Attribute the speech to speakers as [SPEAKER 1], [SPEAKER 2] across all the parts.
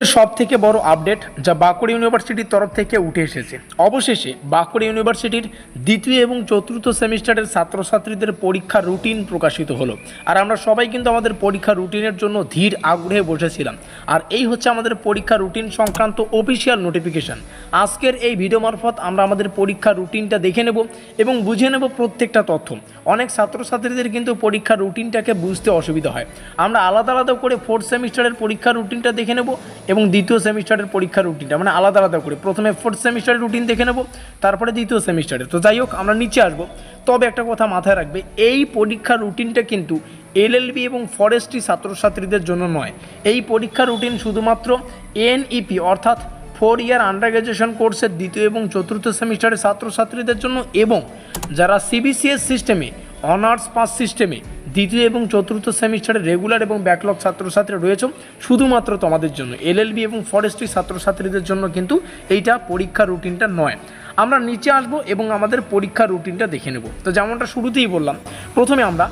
[SPEAKER 1] সব থেকে বড় আপডেট যা বাঁকুড়া ইউনিভার্সিটির তরফ থেকে উঠে এসেছে। অবশেষে বাঁকুড়া ইউনিভার্সিটির দ্বিতীয় এবং চতুর্থ সেমিস্টারের ছাত্রছাত্রীদের পরীক্ষা রুটিন প্রকাশিত হলো। আর আমরা সবাই কিন্তু আমাদের পরীক্ষা রুটিনের জন্য ধীর আগ্রহে বসেছিলাম। আর এই হচ্ছে আমাদের পরীক্ষা রুটিন সংক্রান্ত অফিসিয়াল নোটিফিকেশন আজকের এই ভিডিও মারফত আমরা আমাদের পরীক্ষা রুটিনটা দেখে নেব এবং বুঝে নেব প্রত্যেকটা তথ্য। অনেক ছাত্রছাত্রীদের কিন্তু পরীক্ষা রুটিনটাকে বুঝতে অসুবিধা হয়। আমরা আলাদা আলাদা করে ফোর্থ সেমিস্টারের পরীক্ষা রুটিনটা দেখে নেব এবং দ্বিতীয় সেমিস্টারের পরীক্ষার রুটিনটা মানে আলাদা আলাদা করে। প্রথমে ফোর্থ সেমিস্টারের রুটিন দেখে নেব, তারপরে দ্বিতীয় সেমিস্টারের তো যাই হোক, আমরা নিচে আসব। তবে একটা কথা মাথায় রাখবে, এই পরীক্ষার রুটিনটা কিন্তু এলএলবি এবং ফরেস্ট্রি ছাত্রছাত্রীদের জন্য নয়। এই পরীক্ষার রুটিন শুধুমাত্র এনইপি অর্থাৎ ফোর ইয়ার আন্ডার গ্র্যাজুয়েশন কোর্সের দ্বিতীয় এবং চতুর্থ সেমিস্টারের ছাত্রছাত্রীদের জন্য এবং যারা সিবিসিএস সিস্টেমে অনার্স পাস সিস্টেমে দ্বিতীয় এবং চতুর্থ সেমিস্টারে রেগুলার এবং ব্যাকলগ ছাত্রছাত্রী রয়েছে শুধুমাত্র তোমাদের জন্য। এলএলবি এবং ফরেস্ট্রি ছাত্রছাত্রীদের জন্য কিন্তু এইটা পরীক্ষার রুটিনটা নয়। আমরা নিচে আসব এবং আমাদের পরীক্ষার রুটিনটা দেখে নেব। তো যেমনটা শুরুতেই বললাম, প্রথমে আমরা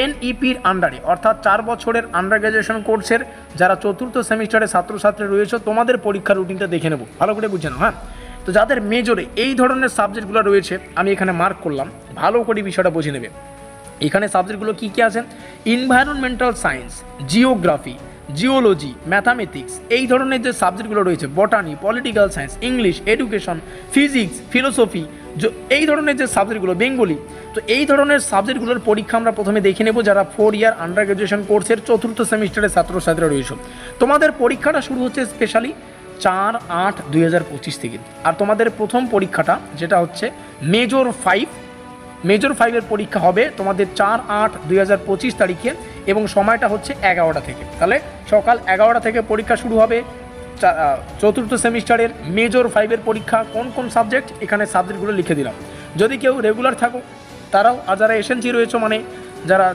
[SPEAKER 1] এনইপির আন্ডারে অর্থাৎ চার বছরের আন্ডার গ্র্যাজুয়েশন কোর্সের যারা চতুর্থ সেমিস্টারে ছাত্রছাত্রী রয়েছে, তোমাদের পরীক্ষার রুটিনটা দেখে নেব। ভালো করে বুঝে নাও হ্যাঁ? তো যাদের মেজরে এই ধরনের সাবজেক্টগুলো রয়েছে, আমি এখানে মার্ক করলাম। ভালো করে বিষয়টা বুঝে নেবে। এখানে সাবজেক্টগুলো কী কী আছে? Environmental science geography geology mathematics এই ধরনের যে সাবজেক্টগুলো রয়েছে botany political science English education physics philosophy এই ধরনের যে সাবজেক্টগুলো, বেঙ্গলি, তো এই ধরনের সাবজেক্টগুলোর পরীক্ষা আমরা প্রথমে দেখে নেব যারা ফোর ইয়ার আন্ডার গ্র্যাজুয়েশন কোর্সের চতুর্থ সেমিস্টারের ছাত্রছাত্রীরা রয়েছে। তোমাদের পরীক্ষাটা শুরু হচ্ছে স্পেশালি চার আট দুই থেকে। আর তোমাদের প্রথম পরীক্ষাটা, যেটা হচ্ছে মেজর ফাইভ মেজর ফাইভের পরীক্ষা হবে তোমাদের চার আট দুই হাজার পঁচিশ তারিখে এবং সময়টা হচ্ছে এগারোটা থেকে। তাহলে সকাল এগারোটা থেকে পরীক্ষা শুরু হবে। চতুর্থ সেমিস্টারের মেজর ফাইভের পরীক্ষা কোন কোন সাবজেক্ট এখানে সাবজেক্টগুলো লিখে দিলাম। যদি কেউ রেগুলার থাকো, তারাও আর যারা এসএনসি রয়েছে মানে যারা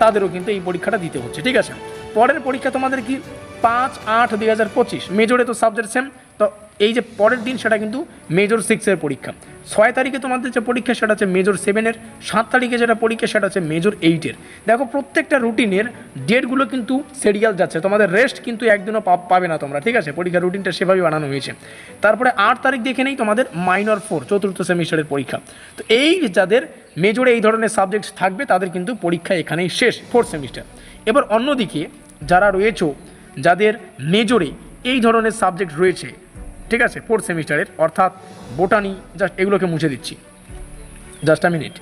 [SPEAKER 1] তাদেরও কিন্তু এই পরীক্ষাটা দিতে হচ্ছে, ঠিক আছে? পরের পরীক্ষা তোমাদের কি? পাঁচ আট দুই হাজার পঁচিশ। মেজরে তো সাবজেক্ট সেম তো এই যে পরের দিন সেটা কিন্তু মেজর সিক্সের পরীক্ষা। ছয় তারিখে তোমাদের যে পরীক্ষা সেটা হচ্ছে মেজর সেভেনের সাত তারিখে যেটা পরীক্ষা সেটা হচ্ছে মেজর এইটের দেখো প্রত্যেকটা রুটিনের ডেটগুলো কিন্তু সিরিয়াল যাচ্ছে, তোমাদের রেস্ট কিন্তু একদিনও পাবে না তোমরা, ঠিক আছে? পরীক্ষার রুটিনটা সেভাবেই বানানো হয়েছে। তারপরে আট তারিখ দেখে নেই তোমাদের মাইনর ফোর চতুর্থ সেমিস্টারের পরীক্ষা। তো এই যাদের মেজরে এই ধরনের সাবজেক্ট থাকবে, তাদের কিন্তু পরীক্ষা এখানেই শেষ ফোর্থ সেমিস্টার এবার অন্যদিকে যারা রয়েছে, যাদের মেজরে এই ধরনের সাবজেক্ট রয়েছে ঠিক আছে ফোর্থ সেমিস্টারের অর্থাৎ বোটানি জাস্ট এগুলোকে মুছে দিচ্ছি। জাস্ট আ মিনিট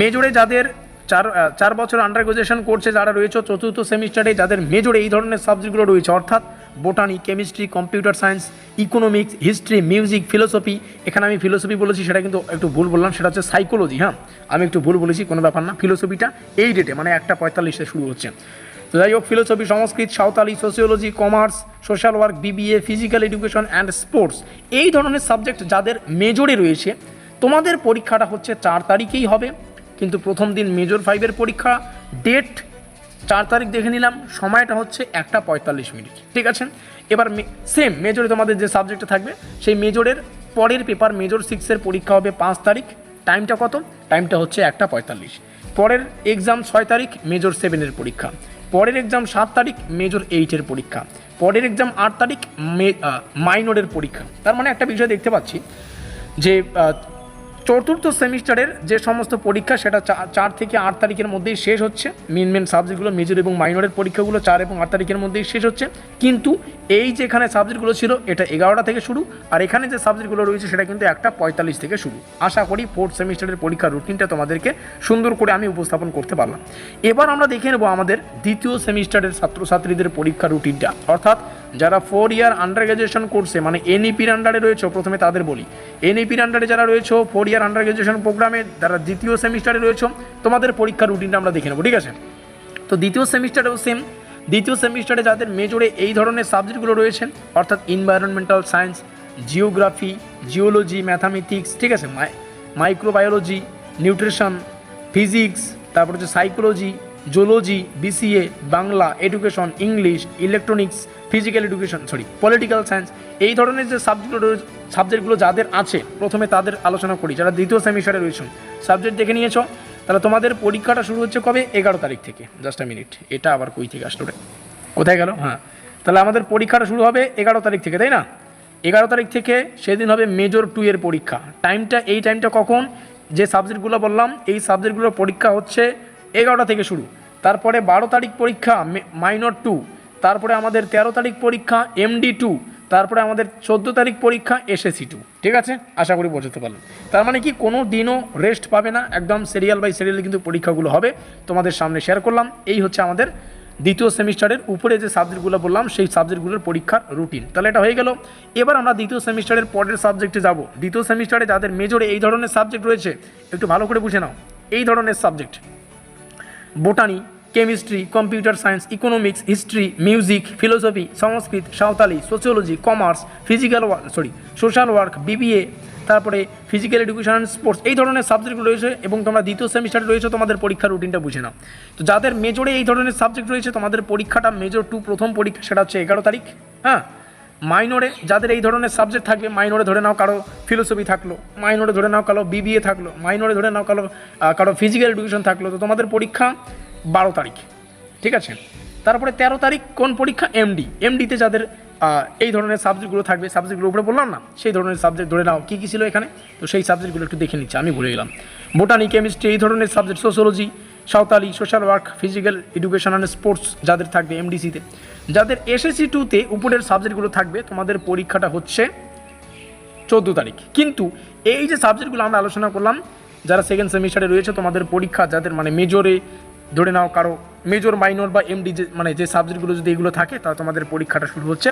[SPEAKER 1] মেজরে যাদের চার চার বছর আন্ডার গ্রাজুয়েশন করছে, যারা রয়েছে, চতুর্থ সেমিস্টারে যাদের মেজরে এই ধরনের সাবজেক্টগুলো রয়েছে, অর্থাৎ botany chemistry computer science economics history music philosophy এখানে আমি ফিলোসফি বলেছি, সেটা কিন্তু একটু ভুল বললাম, সেটা হচ্ছে সাইকোলজি হ্যাঁ? আমি একটু ভুল বলেছি, কোনো ব্যাপার না ফিলোসফিটা এই ডেটে মানে একটা পঁয়তাল্লিশে শুরু হচ্ছে। তো যাই হোক philosophy, Sanskrit, Santali sociology commerce social work BBA physical education and sports এই ধরনের সাবজেক্ট যাদের মেজরে রয়েছে, তোমাদের পরীক্ষাটা হচ্ছে চার তারিখেই হবে। কিন্তু প্রথম দিন মেজর ফাইভের পরীক্ষা ডেট চার তারিখ দেখে নিলাম, সময়টা হচ্ছে একটা পঁয়তাল্লিশ মিনিট, ঠিক আছে? এবার সেম মেজরে তোমাদের যে সাবজেক্টটা থাকবে, সেই মেজরের পরের পেপার মেজর সিক্সের পরীক্ষা হবে পাঁচ তারিখ টাইমটা কত? টাইমটা হচ্ছে একটা পঁয়তাল্লিশ। পরের এক্সাম ছয় তারিখ মেজর সেভেনের পরীক্ষা। পরের এক্সাম সাত তারিখ মেজর এইটের পরীক্ষা। পরের এক্সাম আট তারিখ মাইনরের পরীক্ষা। তার মানে একটা বিষয় দেখতে পাচ্ছি যে চতুর্থ সেমিস্টারের যে সমস্ত পরীক্ষা, সেটা চার থেকে আট তারিখের মধ্যেই শেষ হচ্ছে। মেন মেন সাবজেক্টগুলো মেজর এবং মাইনরের পরীক্ষাগুলো চার এবং আট তারিখের মধ্যেই শেষ হচ্ছে। কিন্তু এই যে এখানে সাবজেক্টগুলো ছিল, এটা এগারোটা থেকে শুরু, আর এখানে যে সাবজেক্টগুলো রয়েছে, সেটা কিন্তু একটা পঁয়তাল্লিশ থেকে শুরু। আশা করি ফোর্থ সেমিস্টারের পরীক্ষার রুটিনটা তোমাদেরকে সুন্দর করে আমি উপস্থাপন করতে পারলাম। এবার আমরা দেখে নেব আমাদের দ্বিতীয় সেমিস্টারের ছাত্রছাত্রীদের পরীক্ষা রুটিনটা অর্থাৎ যারা ফোর ইয়ার আন্ডার গ্র্যাজুয়েশন কোর্সে মানে এনইপির আন্ডারে রয়েছে, প্রথমে তাদের বলি। এনইপির আন্ডারে যারা রয়েছে ফোর ইয়ার আন্ডার গ্র্যাজুয়েশন প্রোগ্রামে যারা দ্বিতীয় সেমিস্টারে রয়েছে, তোমাদের পরীক্ষার রুটিনটা আমরা দেখে নেব, ঠিক আছে? তো দ্বিতীয় সেমিস্টারেও সেম দ্বিতীয় সেমিস্টারে যাদের মেজরে এই ধরনের সাবজেক্টগুলো রয়েছে, অর্থাৎ environmental science geography geology mathematics ঠিক আছে? মাইক্রোবায়োলজি নিউট্রিশন ফিজিক্স তারপর হচ্ছে psychology zoology BCA Bangla education English electronics physical education sorry political science এই ধরনের যে সাবজেক্টগুলো সাবজেক্টগুলো যাদের আছে, প্রথমে তাদের আলোচনা করি। যারা দ্বিতীয় সেমিস্টারে রয়েছেন সাবজেক্ট দেখে নিয়েছো, তাহলে তোমাদের পরীক্ষাটা শুরু হচ্ছে কবে? এগারো তারিখ থেকে। জাস্ট আ মিনিট এটা আবার কই থেকে আসলো কোথায় গেল? হ্যাঁ। তাহলে আমাদের পরীক্ষাটা শুরু হবে এগারো তারিখ থেকে, তাই না? এগারো তারিখ থেকে সেদিন হবে মেজর টু এর পরীক্ষা। টাইমটা এই টাইমটা কখন? যে সাবজেক্টগুলো বললাম, এই সাবজেক্টগুলোর পরীক্ষা হচ্ছে এগারোটা থেকে শুরু। তারপরে বারো তারিখ পরীক্ষা মাইনর টু তারপরে আমাদের তেরো তারিখ পরীক্ষা এমডি টু তারপরে আমাদের চোদ্দ তারিখ পরীক্ষা এসএসসি টু ঠিক আছে? আশা করি বোঝাতে পারলাম। তার মানে কি, কোনো দিনও রেস্ট পাবে না, একদম সিরিয়াল বাই সিরিয়াল কিন্তু পরীক্ষাগুলো হবে। তোমাদের সামনে শেয়ার করলাম। এই হচ্ছে আমাদের দ্বিতীয় সেমিস্টারের উপরে যে সাবজেক্টগুলো বললাম, সেই সাবজেক্টগুলোর পরীক্ষার রুটিন তাহলে এটা হয়ে গেল। এবার আমরা দ্বিতীয় সেমিস্টারের পরের সাবজেক্টে যাব। দ্বিতীয় সেমিস্টারে যাদের মেজরে এই ধরনের সাবজেক্ট রয়েছে, একটু ভালো করে বুঝে নাও। এই ধরনের subject botany chemistry computer science economics history music philosophy Sanskrit Santali sociology commerce physical work sorry social work BBA তারপরে ফিজিক্যাল এডুকেশন স্পোর্টস এই ধরনের সাবজেক্টগুলো রয়েছে এবং তোমরা দ্বিতীয় সেমিস্টারে রয়েছে, তোমাদের পরীক্ষার রুটিনটা বুঝে নাও। তো যাদের মেজরে এই ধরনের সাবজেক্ট রয়েছে, তোমাদের পরীক্ষাটা মেজর টু প্রথম পরীক্ষা, সেটা হচ্ছে এগারো তারিখ হ্যাঁ? মাইনরে যাদের এই ধরনের সাবজেক্ট থাকবে, মাইনরে ধরে নাও কারও ফিলোসফি থাকল, মাইনরে ধরে নাও কারও বিবিএ থাকল, মাইনরে ধরে নাও কারও কারও ফিজিক্যাল এডুকেশন থাকল, তো তোমাদের পরীক্ষা বারো তারিখ, ঠিক আছে? তারপরে তেরো তারিখ কোন পরীক্ষা? এমডি এমডিতে যাদের এই ধরনের সাবজেক্টগুলো থাকবে সাবজেক্টগুলো উপরে বললাম না, সেই ধরনের সাবজেক্ট ধরে নাও, কী কী ছিল এখানে? তো সেই সাবজেক্টগুলো একটু দেখে নিচ্ছি, আমি ভুলে গেলাম। বোটানি কেমিস্ট্রি এই ধরনের subject sociology Santali social work physical education and sports যাদের থাকবে এমডিসিতে যাদের এসএসসি টুতে উপরের সাবজেক্টগুলো থাকবে, তোমাদের পরীক্ষাটা হচ্ছে চোদ্দ তারিখ। কিন্তু এই যে সাবজেক্টগুলো আমরা আলোচনা করলাম, যারা সেকেন্ড সেমিস্টারে রয়েছে, তোমাদের পরীক্ষা যাদের মানে মেজরে ধরে নাও কারও মেজর মাইনর বা এমডি যে মানে যে সাবজেক্টগুলো যদি এগুলো থাকে, তাহলে তোমাদের পরীক্ষাটা শুরু হচ্ছে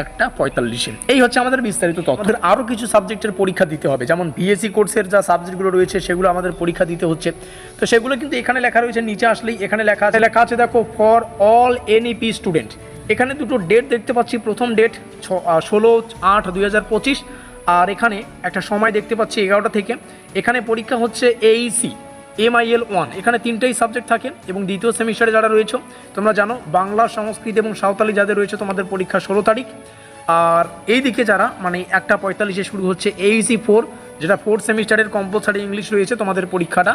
[SPEAKER 1] একটা পঁয়তাল্লিশে। এই হচ্ছে আমাদের বিস্তারিত তথ্য। আমাদের আরও কিছু সাবজেক্টের পরীক্ষা দিতে হবে, যেমন বিএসসি কোর্সের যা সাবজেক্টগুলো রয়েছে, সেগুলো আমাদের পরীক্ষা দিতে হচ্ছে। তো সেগুলো কিন্তু এখানে লেখা রয়েছে, নিচে আসলেই এখানে লেখা আছে। লেখা আছে দেখো ফর অল এনইপি স্টুডেন্ট এখানে দুটো ডেট দেখতে পাচ্ছি। প্রথম ডেট ষোলো আট দুই আর এখানে একটা সময় দেখতে পাচ্ছি এগারোটা থেকে। এখানে পরীক্ষা হচ্ছে এইসি এমআইএল ওয়ান এখানে তিনটেই সাবজেক্ট থাকে এবং দ্বিতীয় সেমিস্টারে যারা রয়েছে, তোমরা জানো বাংলা, সংস্কৃত এবং সাঁওতালি যাদের রয়েছে, তোমাদের পরীক্ষা ষোলো তারিখ। আর এই দিকে যারা মানে একটা পঁয়তাল্লিশে শুরু হচ্ছে এইসি ফোর যেটা ফোর্থ সেমিস্টারের কম্পালসারি ইংলিশ রয়েছে, তোমাদের পরীক্ষাটা।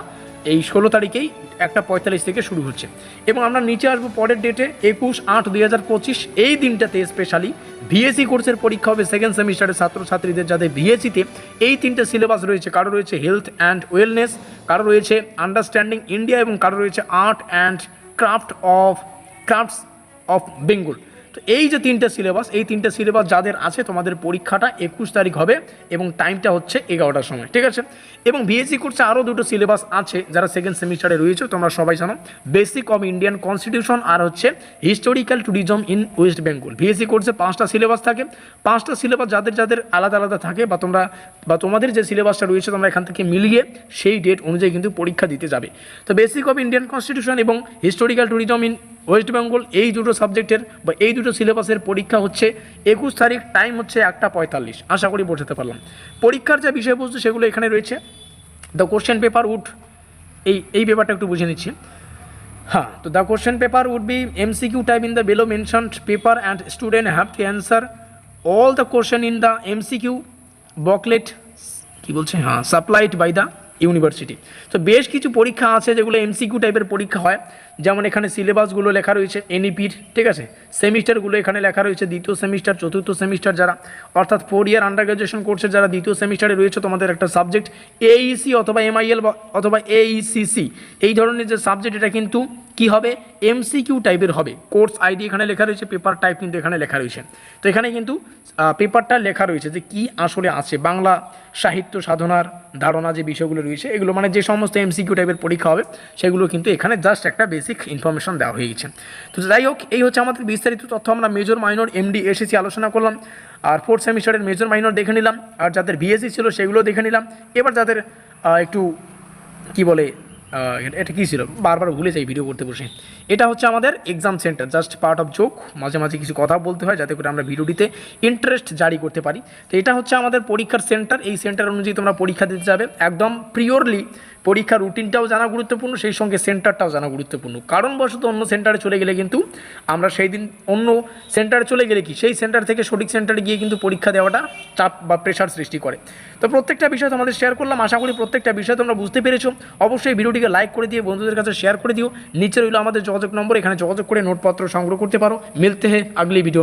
[SPEAKER 1] এই ষোলো তারিখেই একটা পঁয়তাল্লিশ থেকে শুরু হচ্ছে। এবং আমরা নিচে আসব পরের ডেটে একুশ আট দুই হাজার পঁচিশ। এই দিনটাতে স্পেশালি ভিএসসি কোর্সের পরীক্ষা হবে সেকেন্ড সেমিস্টারের ছাত্রছাত্রীদের যাদের ভিএসিতে এই তিনটে সিলেবাস রয়েছে। কারও রয়েছে হেলথ অ্যান্ড ওয়েলনেস কারও রয়েছে আন্ডারস্ট্যান্ডিং ইন্ডিয়া এবং কারও রয়েছে art and craft of crafts of Bengal তো এই যে তিনটে সিলেবাস এই তিনটে সিলেবাস যাদের আছে, তোমাদের পরীক্ষাটা একুশ তারিখ হবে এবং টাইমটা হচ্ছে এগারোটার সময়, ঠিক আছে? এবং বিএসসি কোর্সে আরও দুটো সিলেবাস আছে, যারা সেকেন্ড সেমিস্টারে রয়েছে, তোমরা সবাই জানো। বেসিক অফ ইন্ডিয়ান কনস্টিটিউশন আর হচ্ছে historical tourism in West Bengal BSc কোর্সে পাঁচটা সিলেবাস থাকে। পাঁচটা সিলেবাস যাদের যাদের আলাদা আলাদা থাকে বা তোমরা, বা তোমাদের যে সিলেবাসটা রয়েছে, তোমরা এখান থেকে মিলিয়ে সেই ডেট অনুযায়ী কিন্তু পরীক্ষা দিতে যাবে। তো বেসিক অফ ইন্ডিয়ান কনস্টিটিউশন এবং historical tourism in West Bengal এই দুটো সাবজেক্টের বা এই দুটো সিলেবাসের পরীক্ষা হচ্ছে একুশ তারিখ টাইম হচ্ছে একটা পঁয়তাল্লিশ। আশা করি বোঝাতে পারলাম। পরীক্ষার যে বিষয়বস্তু সেগুলো এখানে রয়েছে। দ্য কোশ্চেন পেপার উড এই এই ব্যাপারটা একটু বুঝে নিচ্ছি। হ্যাঁ তো the question paper would be MCQ type in the below mentioned paper and student have to answer all the question in the MCQ booklet কি বলছে? হ্যাঁ সাপ্লাইড বাই দ্য ইউনিভার্সিটি তো বেশ কিছু পরীক্ষা আছে যেগুলো এমসিকিউ টাইপের পরীক্ষা হয়। যেমন এখানে সিলেবাসগুলো লেখা রয়েছে এনইপির ঠিক আছে? সেমিস্টারগুলো এখানে লেখা রয়েছে, দ্বিতীয় সেমিস্টার চতুর্থ সেমিস্টার যারা, অর্থাৎ ফোর ইয়ার আন্ডার গ্রাজুয়েশন কোর্সের যারা দ্বিতীয় সেমিস্টারে রয়েছে, তোমাদের একটা সাবজেক্ট এইসি অথবা এমআইএল অথবা এইসিসি এই ধরনের যে সাবজেক্ট এটা কিন্তু কি হবে? এমসিকিউ টাইপের হবে। কোর্স আইডি এখানে লেখা রয়েছে পেপার টাইপ কিন্তু এখানে লেখা রয়েছে। তো এখানে কিন্তু পেপারটা লেখা রয়েছে যে কি আসলে আছে। বাংলা সাহিত্য সাধনার ধারণা যে বিষয়গুলো রয়েছে, এগুলো মানে যে সমস্ত এমসিকিউ টাইপের পরীক্ষা হবে, সেগুলো কিন্তু এখানে জাস্ট একটা বেসিক ইনফরমেশন দেওয়া হয়ে গেছে। তো যাই হোক এই হচ্ছে আমাদের বিস্তারিত তথ্য। আমরা মেজর মাইনর এমডি এসেছি আলোচনা করলাম। আর ফোর্থ সেমিস্টারের মেজর মাইনর দেখে নিলাম। আর যাদের বিএসসি ছিল, সেগুলো দেখে নিলাম। এবার যাদের একটু, কি বলে এটা- কী ছিল? বারবার ভুলে যাই ভিডিও করতে বসে। এটা হচ্ছে আমাদের exam centre just part of joke মাঝে মাঝে কিছু কথা বলতে হয়, যাতে করে আমরা ভিডিওটিতে ইন্টারেস্ট জারি করতে পারি। তো এটা হচ্ছে আমাদের পরীক্ষার সেন্টার এই সেন্টার অনুযায়ী তোমরা পরীক্ষা দিতে যাবে। একদম পিওরলি পরীক্ষার রুটিনটাও জানা গুরুত্বপূর্ণ, সেই সঙ্গে সেন্টারটাও জানা গুরুত্বপূর্ণ। কারণবশত অন্য সেন্টারে চলে গেলে কিন্তু আমরা সেই দিন অন্য সেন্টারে চলে গেলে কি? সেই সেন্টার থেকে সঠিক সেন্টারে গিয়ে কিন্তু পরীক্ষা দেওয়াটা চাপ বা প্রেশার সৃষ্টি করে। তো প্রত্যেকটা বিষয় তোমাদের শেয়ার করলাম। আশা করি প্রত্যেকটা বিষয় তোমরা বুঝতে পেরেছ। অবশ্যই ভিডিওটিকে লাইক করে দিয়ে বন্ধুদের কাছে শেয়ার করে দিও। নিচে রইল আমাদের যোগাযোগ নম্বর এখানে যোগাযোগ করে নোটপত্র সংগ্রহ করতে পারো। মিলতে হে আগলি ভিডিও